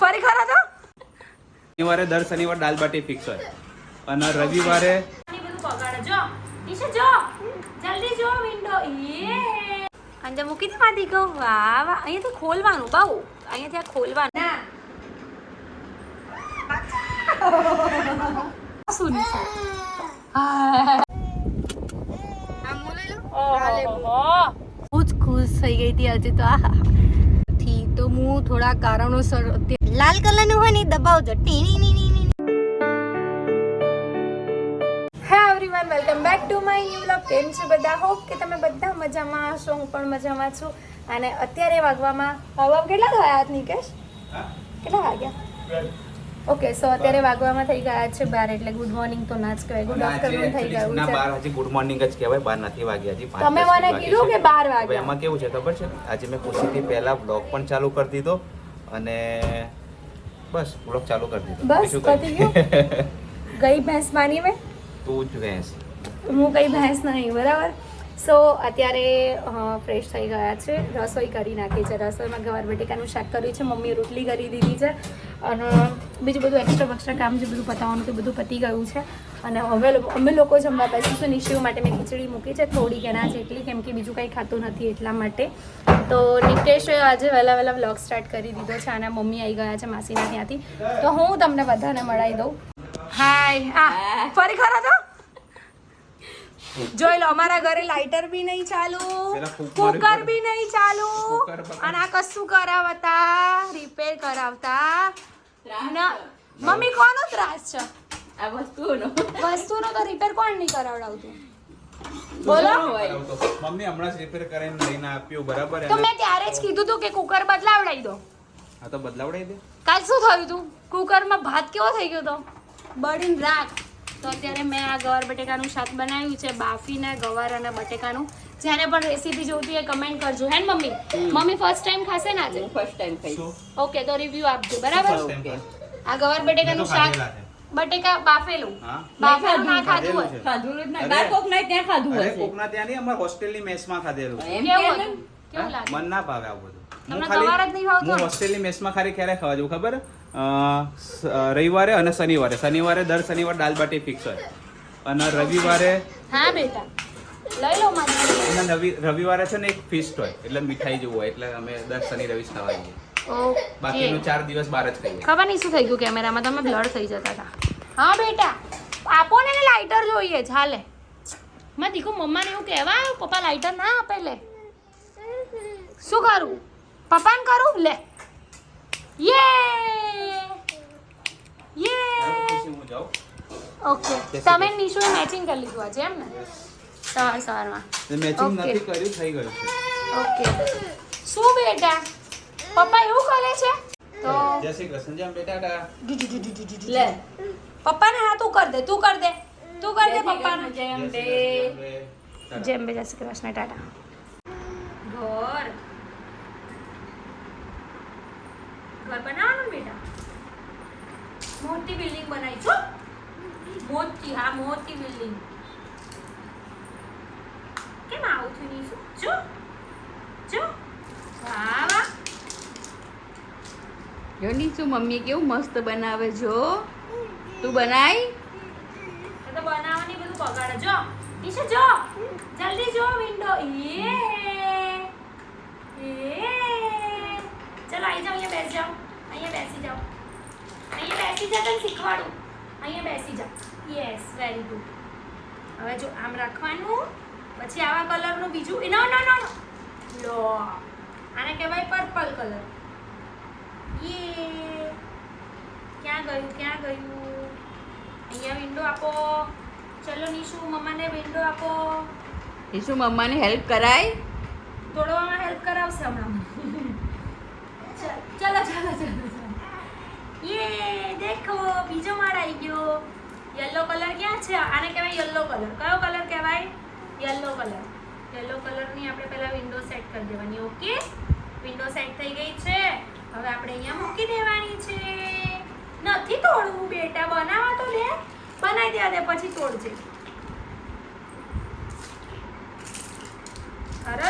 ફરી ખરા તો? શનિવારે દર શનિવાર દાલ બાટી ફિક્સ હોય. અને રવિવારે જો જો. જલ્દી જો વિન્ડો અંદર મૂકી દે માથી કહું વાહ વાહ. ખોલવાનું અહીંયાથી આ ખોલવાનું. ના. શું છે બહુ જ ખુશ થઈ ગઈ હતી આજે તો. આ થી તો હું થોડા કારણોસર અત્યારે- લાલ કલરનું હોય ને દબાવજો. ટીની ની ની ની હા everyone welcome back to my new vlog કેમ છે બધા? હોપ કે તમે બધા મજામાં હશો હું પણ મજામાં છું. અને અત્યારે વાગવામાં હવા કેટલા થયા નિકેશ કેટલા વાગ્યા? ઓકે સો અત્યારે વાગવામાં થઈ ગયા છે બાર એટલે ગુડ મોર્નિંગ તો ના જ કહેવાય. ગુડ આફ્ટરનૂન થઈ ગયું છે. બાર હજી ગુડ મોર્નિંગ જ કહેવાય બાર નથી વાગ્યા હજી તમે મને કીધું કે બાર વાગ્યા. એમાં કેવું છે ખબર છે? આજે મેં ખુશીથી પહેલા બ્લોગ પણ ચાલુ કરી દીધો અને બસ બ્લોગ ચાલુ કરી દીધો. બસ પતી. ગયું? ગઈ ભેંસ માની મેં તું જ ભેંસ. હું કઈ ભેંસ નહીં બરાબર? સો અત્યારે ફ્રેશ થઈ ગયા છે. રસોઈ કરી નાખી છે. રસોઈમાં ગવાર બટેકાનું શાક કર્યું છે. મમ્મીએ રોટલી કરી દીધી છે. અને બીજું બધું એક્સ્ટ્રા બક્સ્ટ્રા કામ જે બધું પતાવવાનું તે બધું પતી ગયું છે. અને હવે અમે લોકો જમવા બેસીશું નિશિવ માટે મેં ખીચડી મૂકી છે થોડી ઘણા જેટલી કેમ કે બીજું કંઈ ખાતું નથી એટલા માટે. તો નિકેશે આજે વહેલા વહેલા વ્લોગ સ્ટાર્ટ કરી દીધો છે અને મમ્મી આવી ગયા છે માસીના ત્યાંથી. તો હું તમને બધાને મળાવી દઉં. હાય આ ફરી ખરા તો? જોઈ લો અમારા ઘરે લાઇટર બી નહીં ચાલુ કુકર બી નહીં ચાલુ. અને આ કશું કરાવતા રિપેર કરાવતા. ના મમ્મી કોનો ત્રાસ છે? આ વસ્તુનો. તો રિપેર કોણ નહીં કરાવડાવતું? બોલો. મમ્મી હમણાં જ રિપેર કરીને લઈને આપ્યું બરાબર? તો મેં ત્યારે જ કીધું તું કે કુકર બદલાવડાવી દો. હા તો બદલાવડાવી દે. કાલ શું થયું તું? કુકરમાં ભાત કેવો થઈ ગયો તો? બળીને રાખ. તો અત્યારે મેં આ ગવાર બટેકાનું શાક બનાવ્યું છે બાફીને ગવાર અને બટેકાનું. જેને પણ રેસીપી જોઈતી હોય કમેન્ટ કરજો. હે મમ્મી? મમ્મી ફર્સ્ટ ટાઈમ ખાશે ને આજે? ફર્સ્ટ ટાઈમ ખાઈ ઓકે તો રિવ્યુ આપજો બરાબર. આ ગવાર બટેકાનું શાક. બટેકા બાફેલું. બાફેલું ના ખાધું હોય. ખાધું જ નહીં. બાર કોક નહીં ત્યાં ખાધું હોય કોક ના ત્યાં નહીં અમારા હોસ્ટેલની મેસમાં ખાધેલું. એમ કેવું લાગે મન ના ભાવે આવું બધું. હું ગવાર જ નહીં ભાવતો હું ને? હોસ્ટેલની મેસમાં ખાલી ક્યારે ખાવા જવું ખબર? રવિવારે અને શનિવારે. શનિવારે દર શનિવારે દાલ બાટી ફિક્સ હોય. અને રવિવારે હા બેટા. લઈ લો મારી રવિવારે છે ને એક ફિસ્ટ હોય એટલે મીઠાઈ જેવું હોય એટલે અમે દર શનિ રવિ ખાવા જઈએ. બાકીનું ચાર દિવસ બહાર જ ખાઈએ. ખબર નહીં શું થઈ ગયું કેમેરામાં તમે બ્લડ થઈ જતા હતા. હા બેટા. આપો ને લાઇટર જોઈએ ચાલે મેં દીકુ મમ્માને એવું કહેવા પપ્પા લાઇટર ના આપે લે. શું કરું? પપ્પાને કરું? લે. યે યે ઓકે. તમે નિશુએ મેચિંગ કરી લીધું આજે એમ ને? સવાર સવારમાં મેચિંગ નથી કર્યું થઈ ગયું ઓકે. શું બેટા? પપ્પા એવું કરે છે? તો જય શ્રી કૃષ્ણ. જેમ બેટા લે. પપ્પાને હા તું કર દે તું કર દે. તું કર દે પપ્પાને. જેમ બે જેમ બે જય શ્રી કૃષ્ણ ટાટા. ઘર. ઘર બનાવવાનું બેટા? મોટી બિલ્ડિંગ બનાવી છો મોટી હા મોટી બિલ્ડિંગ. કેમ આવું થયું નહીં? જો જો વાહ વાહ. જો નીચું મમ્મી કેવું મસ્ત બનાવે જો. તું બનાવી તો બનાવવાની બધું બગાડે. જો, નીચે જો. જલ્દી જો વિન્ડો એ એ. ચલો આવી જાઓ, અહીંયા બેસી જાઓ. અહીંયા બેસી જાઓ. અહીંયા બેસી જા, તને શીખવાડું. અહીંયા બેસી જા. યસ વેરી ગુડ હવે જો, આમ રાખવાનું. પછી આવા કલરનું બીજું. નો નો નો લો, આને કહેવાય પર્પલ કલર યે. ક્યાં ગયું ક્યાં ગયું? અહીંયા વિન્ડો આપો. ચલો નીશુ મમ્માને વિન્ડો આપો. નીશુ મમ્માને હેલ્પ કરાય. તોડવામાં હેલ્પ કરાવશે હમણાં. ચલો ચલો ચલો ચલો. યે દેખો બીજો માળ આવી ગયો. યલો કલર ક્યાં છે? આને કહેવાય યલો કલર કયો કલર કહેવાય? યલો કલર યલો કલરની આપણે પહેલાં વિન્ડો સેટ કરી દેવાની. ઓકે વિન્ડો સેટ થઈ ગઈ છે. હવે આપણે અહીંયા મૂકી દેવાની છે. નથી તોડવું, બેટા, બનાવવા તો લે બનાવી દે દે, પછી તોડજે. અરે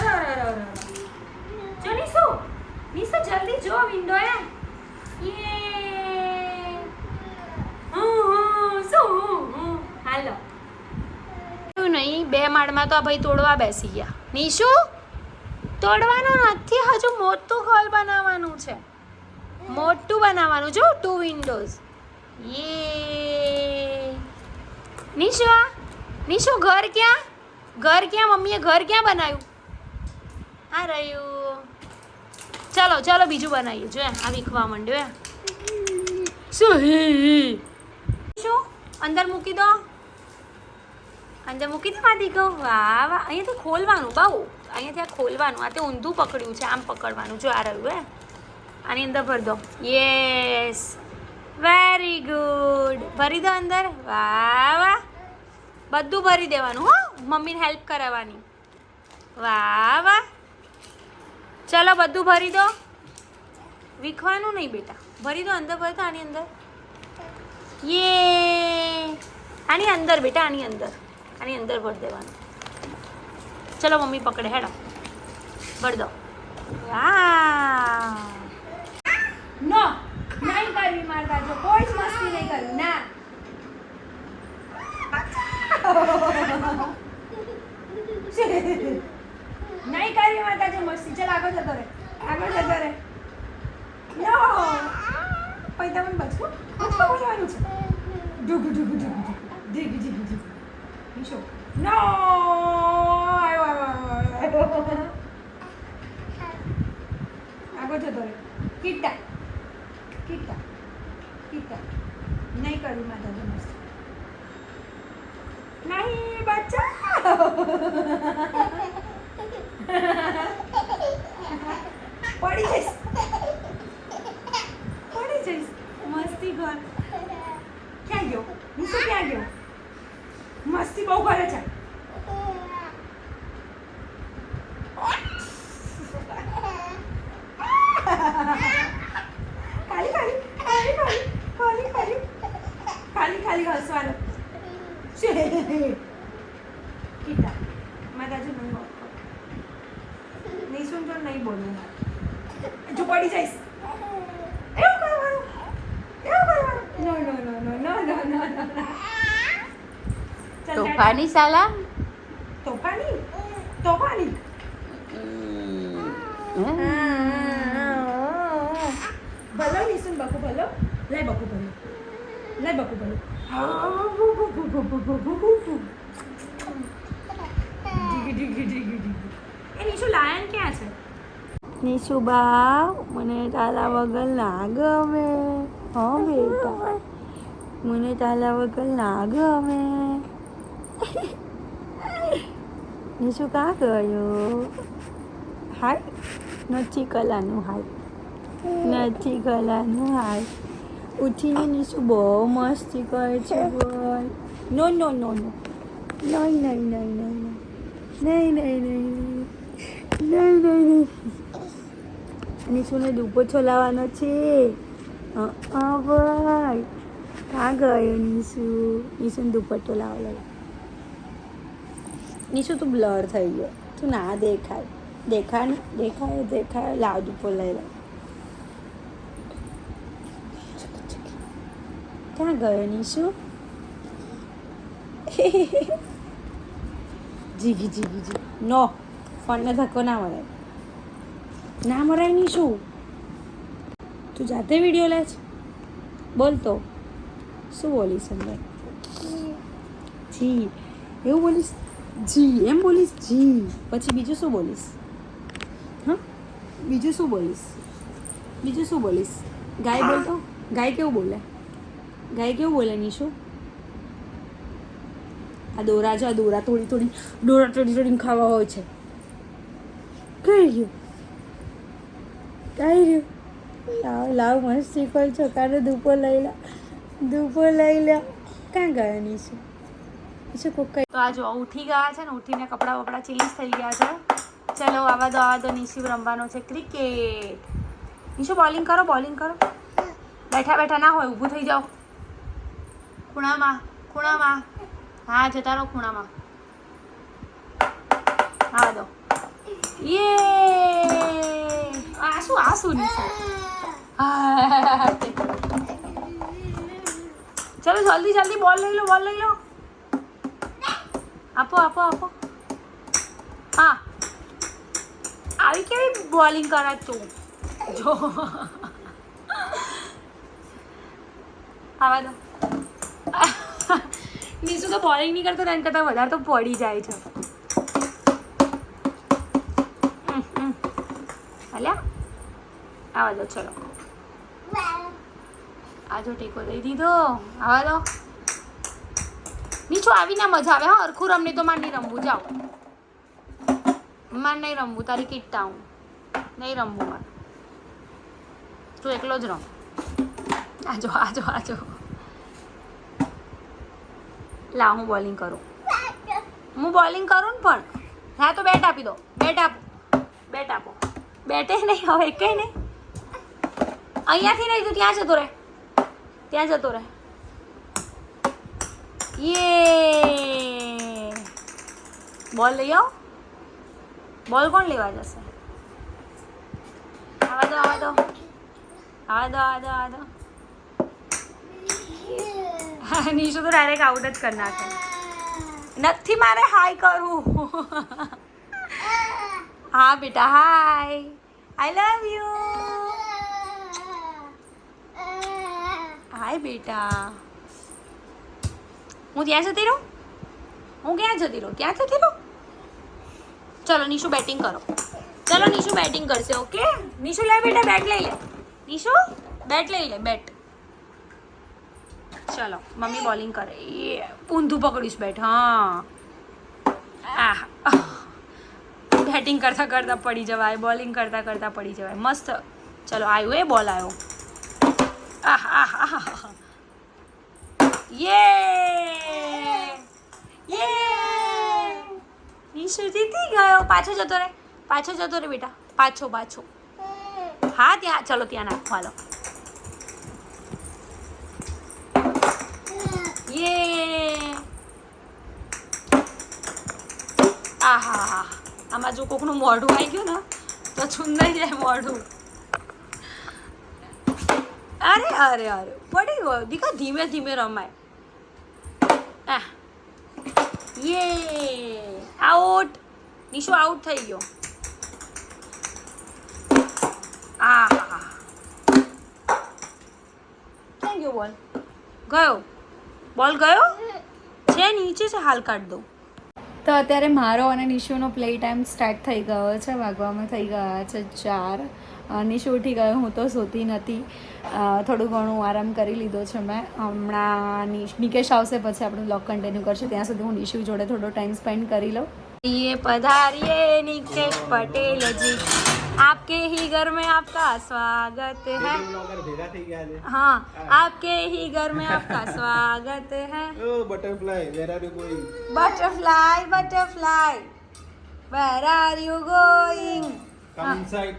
જો નિશુ નિશુ જલ્દી જો વિન્ડો, એ. યે. હું હું હાલો. નહીં, બે માળમાં તો આ ભાઈ તોડવા બેસી ગયા. નિશુ તોડવાનું નથી, હજુ મોટું ઘર બનાવવાનું છે. મોટું બનાવવાનું જો ટુ વિન્ડોઝ યે. નિશુ નિશુ, ઘર ક્યાં? ઘર ક્યાં, મમ્મીએ ઘર ક્યાં બનાવ્યું? આ રહ્યું. ચલો ચલો બીજું બનાવીએ જો આ વીખવા માંડ્યું શું. શું અંદર મૂકી દો. અંદર મૂકી દે માથી કહું વાહ વાહ. અહીંયાથી ખોલવાનું બહુ અહીંયાથી આ ખોલવાનું, આ તે ઊંધું પકડ્યું છે, આમ પકડવાનું. જો આ રહ્યું હે આની અંદર ભરી દો. યસ વેરી ગુડ ભરી દો અંદર. વાહ વાહ. બધું ભરી દેવાનું, હો. મમ્મીને હેલ્પ કરાવવાની. વાહ વાહ. ચલો, બધું ભરી દો. વીખવાનું નહીં બેટા. ભરી દો અંદર, ભરી દો આની અંદર. યે આની અંદર બેટા, આની અંદર. આની અંદર ભરી દેવાનું. ચલો, મમ્મી પકડે, હેડો. ભરી દો. વાહ. નો નહીં કરવી મારતા જો કોઈ જ મસ્તી નહીં કરવી ના નહીં કરવી મારતા જો મસ્તી ચાલ આગળ જતો રે આગળ જતો રે નો પછી તમને બચવું બચવું બોલવાનું છે ડુગુ ડુગુ ડુગુ ડુગુ ડુગુ ડુગુ ડુગુ નીશો નો આવ્યો આવ્યો આવ્યો આવ્યો આગળ જતો રે કિટ્ટા કિટ્ટા કિટ્ટા નહીં કરવી માતા નમસ્તે મસ્તી નહીં, બચ્ચા. પડી જઈશ. પડી જઈશ. મસ્તી ઘર. ક્યાં ગયો? નિશુ ક્યાં ગયો? મસ્તી બહુ કરે છે. તોફાની સાલા તોફાની તોફાની ભલો નિસુન બકુ ભલો લે બકુ ભલો લે બકુ ભલો એ નિશુ લાયન ક્યાં છે નિશુ બા મને તારા વગર ના ગમે હા બેટા મને તારા વગર ના ગમે નિશુ કાં ગયો હાય નથી કલાનું હાય નથી કલાનું હાય ઉઠીને નિશુ બહુ મસ્તી કરે છે બોલ નો નો નો નો નહીં નહીં નહીં નહીં નહીં નહીં નહીં નહીં નહીં નહીં નિશુને દુપોછો લાવવાનો છે ભાઈ કાં ગયો નિશુ નિશુને દુપટ્ટો લાવો લાવો નિશુ તું બ્લર થઈ ગયો. તું ના દેખાય. દેખાય દેખાય દેખાય. લાવ દુપો લઈ લે. ક્યાં ગયો નીશું જીગી જીગી જી નો. ફોનને ધક્કો ના મળે. ના મરાય શું તું જાતે વીડિયો લે છે? બોલ તો. શું બોલીશ અંદર? જી. એવું બોલીશ? જી, એમ બોલીશ? જી. પછી બીજું શું બોલીશ? હા? બીજું શું બોલીશ? બીજું શું બોલીશ? ગાય બોલતો ગાય કેવું બોલે? ગાય કેવું બોલે, નીશું? આ દોરા જો આ દોરા તોડી તોડી દોરા તોડી તોડીને ખાવા હોય છે. કઈ ગયું કઈ ગયું લાવ લાવ, મસ્ત શીખવાય છો કાલે ધૂપો લઈ લા ધૂપો લઈ લે ક્યાં ગયા, નીશુ? નીશુ કુક કરી તો આ જો ઉઠી ગયા છે ને, ઉઠીને કપડાં વપડા ચેન્જ થઈ ગયા છે. ચલો, આવા દો આવા દો નિશુ રમવાનો છે ક્રિકેટ નિશુ બોલિંગ કરો બોલિંગ કરો. બેઠા બેઠા ના હોય, ઊભું થઈ જાઓ. ખૂણામાં ખૂણામાં. હા, જતા રહો ખૂણામાં. આવા દો. યે આ શું આ શું ચલો, જલ્દી જલ્દી બોલ લઈ લો બોલ લઈ લો. આપો આપો આપો. હા. આવી કેવી બોલિંગ કરે તું જો. આવા દો. નીસુ તો બોલિંગ નહીં કરતો એના કરતાં વધારે તો પડી જાય છે. અલ્યા. આવા દો, ચલો. આજો ટેકો દઈ દીધો. આવા દો. નીચું આવીને મજા આવે. હા, અરખું રમની તો માર નહીં રમવું. જાઓ. માર નહીં રમવું. તારી કિટ્ટા હું નહીં રમવું માર. તું એકલો જ રમ. આજો આજો આજો લા, હું બોલિંગ કરું. હું બોલિંગ કરું ને પણ. હા, તો બેટ આપી દો. બેટ આપો. બેટ આપો. બેટે નહીં, હવે એકે નહીં. અહીંયાથી નહીં, તું ત્યાં જતો રહે. ત્યાં જતો રહે. યે બોલ લઈ આવો બોલ કોણ લેવા જશે? આવા દો આવા દો. આવા દો આવા દો આવા દો. નીશુ તો ડાયરેક્ટ આઉટ જ કરી નાખે. નથી મારે હાય કરવું હા બેટા હાય આઈ લવ યુ હાય બેટા. હું ત્યાં જતી રહું? હું ક્યાં જતી રહું? ક્યાં જતી રહું? ચલો, નિશુ બેટિંગ કરો. ચલો, નિશુ બેટિંગ કરશે ઓકે નિશુ લે બેટા બેટ લઈ લે. નિશુ બેટ લઈ લે બેટ ચલો, મમ્મી બોલિંગ કરે. એ ઊંધું પકડીશ બેટ હા. આહ. બેટિંગ કરતા કરતા પડી જવાય બોલિંગ કરતા કરતા પડી જવાય. મસ્ત. ચલો આવ્યો એ બોલ આવ્યો આહ આહ આહ આહ. યે યે નિશુ જીતી ગયો. પાછો જતો રે પાછો જતો રે બેટા. પાછો પાછો. હા, ત્યાં. ચલો, ત્યાં નાખો. હાલો. યે. આહા હા આમાં જો કોકનું મોઢું આવી ગયું ને, તો છુંદાઈ જાય મોઢું. અરે અરે અરે. પડી ગયો. દીકા ધીમે ધીમે રમાય. આહ. યે આઉટ નિશુ આઉટ થઈ ગયો. આ ક્યાં ગયો બોલ ગયો. બોલ ગયો? છે, નીચે છે, હાલ કાઢ દઉં. તો અત્યારે મારો અને નિશુનો પ્લે ટાઈમ સ્ટાર્ટ થઈ ગયો છે, વાગવામાં થઈ ગયા છે ચાર. નિશુ ઉઠી ગયો, હું તો સૂતી નથી. થોડું ઘણું આરામ કરી લીધો છે મેં હમણાં નિશ નિકેશ આવશે પછી આપણે બ્લોગ કન્ટિન્યુ કરશું ત્યાં સુધી હું નિશુ જોડે થોડો ટાઈમ સ્પેન્ડ કરી લઉં ये पधारिए निकेश पटेल जी आपके ही घर में आपका स्वागत है ભેગા થઈ ગયા છે हाँ आपके ही घर में आपका स्वागत है oh butterfly where are you going butterfly butterfly where are you going come inside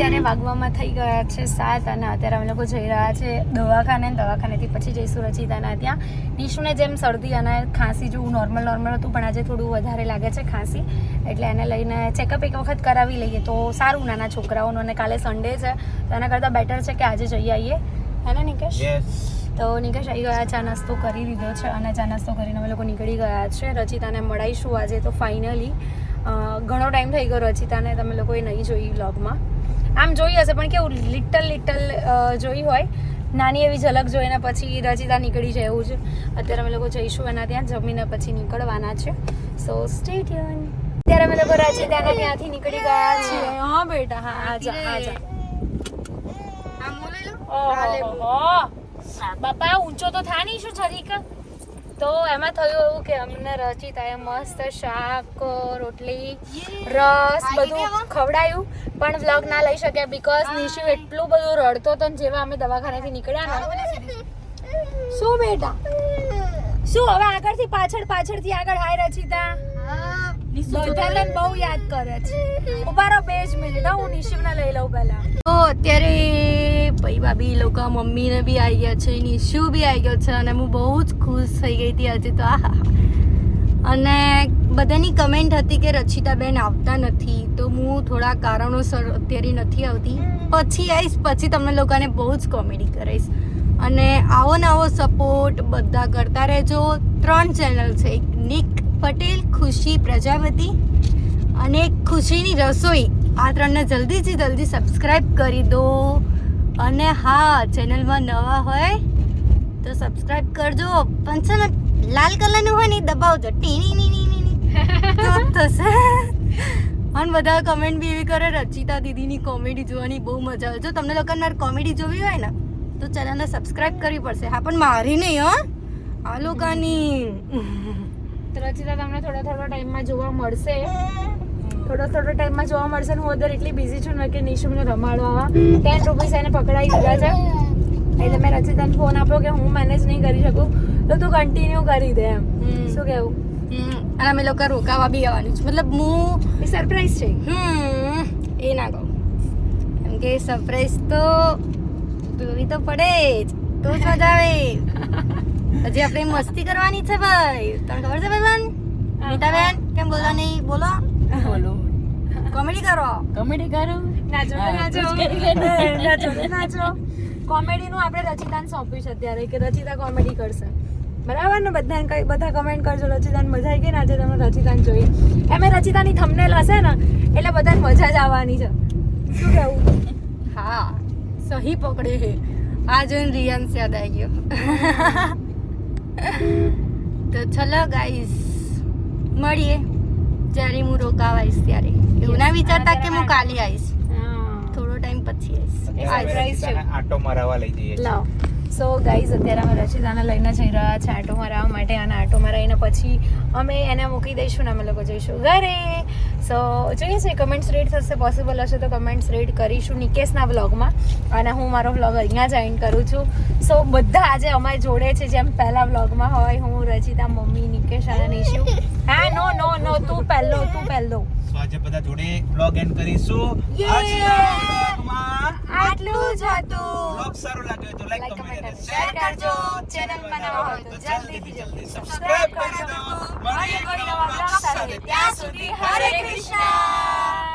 ત્યારે વાગવામાં થઈ ગયા છે સાત અને અત્યારે અમે લોકો જઈ રહ્યા છે દવાખાને. દવાખાનેથી પછી જઈશું રચિતાના ત્યાં. નિશુને જેમ શરદી અને ખાંસી જેવું નોર્મલ નોર્મલ હતું પણ આજે થોડું વધારે લાગે છે ખાંસી. એટલે એને લઈને ચેકઅપ એક વખત કરાવી લઈએ. તો સારું નાના છોકરાઓનું અને કાલે સન્ડે છે. તો એના કરતાં બેટર છે કે આજે જઈ આવીએ. હે ને નિકેશ? તો નિકેશ આવી ગયા ચા નાસ્તો કરી દીધો છે અને ચા નાસ્તો કરીને અમે લોકો નીકળી ગયા છે. રચિતાને મળાઈશું આજે તો ફાઇનલી ઘણો ટાઈમ થઈ ગયો રચિતાને તમે લોકોએ નહીં જોઈ વ્લોગમાં આમ જોઈ હશે પણ કેવું લિટલ લિટલ જોઈ હોય. નાની એવી ઝલક જોઈને પછી રચિતા નીકળી જાય એવું છે અત્યારે અમે લોકો જઈશું એના ત્યાં જમીને પછી નીકળવાના છે. સો સ્ટે ટ્યુન અત્યારે અમે લોકો રચિતાના ત્યાંથી નીકળી ગયા છીએ. હા બેટા હા આજા આજા ઓહો બાપા ઊંચો તો થા નહીં શું જરીક? તો એમાં થયું એવું કે અમને રચિતાએ મસ્ત શાક રોટલી રસ બધું ખવડાયું. પણ વ્લોગ ના લઈ શક્યા બીકોઝ નિશુ એટલું બધું રડતો હતો ને જેવા અમે દવાખાનેથી નીકળ્યા ને. શું બેટા? શું હવે આગળથી પાછળ પાછળથી આગળ હાય રચિતા? બધાને બહુ યાદ કરે છે. ઊભા રહો બે જ મિનિટ. હો, હું નિશુને લઈ લઉં પહેલા. તો અત્યારે ભાઈ, ભાભી લોકો મમ્મીને બી આવી ગયા છે નિશુ બી આવી ગયો છે અને હું બહુ જ ખુશ થઈ ગઈ હતી આજે તો. આહા. અને બધાની કમેન્ટ હતી કે રચિતાબેન આવતા નથી, તો હું થોડા કારણોસર અત્યારે નથી આવતી. પછી આવીશ પછી તમને લોકોને બહુ જ કોમેડી કરીશ અને આવો ને આવો સપોર્ટ બધા કરતા રહેજો. ત્રણ ચેનલ છે, એક નિક પટેલ, ખુશી પ્રજાપતિ અને એક ખુશીની રસોઈ. આ ત્રણને જલ્દીથી જલ્દી સબસ્ક્રાઈબ કરી દો. અને હા, ચેનલમાં નવા હોય તો સબસ્ક્રાઇબ કરજો. પણ છે ને, લાલ કલરનું હોય ને દબાવજો. ટીની ની ની ની તો થશે. અને બધા કમેન્ટ બી એવી કરે, રચિતા દીદીની કોમેડી જોવાની બહુ મજા આવે. જો તમને લોકોને કોમેડી જોવી હોય ને, તો ચેનલને સબસ્ક્રાઇબ કરવી પડશે. હા, પણ મારી નહીં, હો. આ લોકોની. તો રચિતા, તમને થોડા થોડા ટાઈમમાં જોવા મળશે. થોડો થોડો ટાઈમમાં જોવા મળશે ને હું અત્યારે એટલી બિઝી છું ને કે નિશુમને રમાડવામાં ટેન રૂપીસ એને પકડાઈ દીધા છે. એટલે મેં રચિતાને ફોન આપ્યો કે હું મેનેજ નહીં કરી શકું. તો તું કન્ટિન્યુ કરી દે એમ. હમ. શું કેવું? અને અમે લોકો રોકાવા બી આવવાનું છે. મતલબ હું એ સરપ્રાઈઝ છે. હમ. એ ના કહું. કેમ કે સરપ્રાઈઝ તો જોવી તો પડે જ. તો જ મજા આવે. હજી આપણે મસ્તી કરવાની છે ભાઈ. તને ખબર છે ભાઈ મીઠાબેન કેમ બોલો નહીં? બોલો. બોલો. કોમેડી કરો? કોમેડી કરું? નાચો નાચો. નાચો નાચો. કોમેડી કોમેડીનું આપણે રચિતાને સોંપ્યું છે અત્યારે કે રચિતા કોમેડી કરશે. બરાબર ને? બધા કઈ બધા કમેન્ટ કરજો રચિતાને મજા આવી ગઈ ને? આજે તમે રચિતાને જોઈ. એમ રચિતાની થંબનેલ હશે ને એટલે બધાને મજા જ આવવાની છે. શું કેવું? હા સહી પકડે હે. આ જોઈને રિયાન્સ યાદ આવી ગયો. તો ચલો ગાઈસ મળીએ. જ્યારે હું રોકાવા આવીશ ત્યારે. એવું ના વિચારતા કે હું કાલે આવીશ. થોડો ટાઈમ પછી આવીશ. આટો મરાવા લઈ જઈએ લાવ. સો ગાઈઝ અત્યારે અમે રચિતાને લઈને જઈ રહ્યા છે. આટો મારવા માટે અને આટો મારાઈને પછી અમે એને મૂકી દઈશું ને અમે લોકો જઈશું ઘરે. સો જોઈએ છે કમેન્ટ્સ રીડ થશે પોસિબલ હશે તો કમેન્ટ્સ રીડ કરીશું નિકેશના વ્લોગમાં અને હું મારો વ્લોગ અહીંયા જ એન્ડ કરું છું. સો બધા આજે અમારી જોડે છે, જેમ પહેલા વ્લોગમાં હોય, હું, રચિતા, મમ્મી, નિકેશ અને નિશુ. હા નો નો નો તું પહેલો તું પહેલો. So આજે બધા જોડે બ્લોગ એન્ડ કરીશું. આટલું જ હતું. બ્લોગ સારો લાગ્યો તો લાઈક કમેન્ટ અને શેર કરજો. ચેનલમાં નવા હોય તો જલ્દીથી જલ્દી સબસ્ક્રાઇબ કરી દો. મળીએ કોઈ નવા બ્લોગ સાથે. ત્યાં સુધી હરે કૃષ્ણ.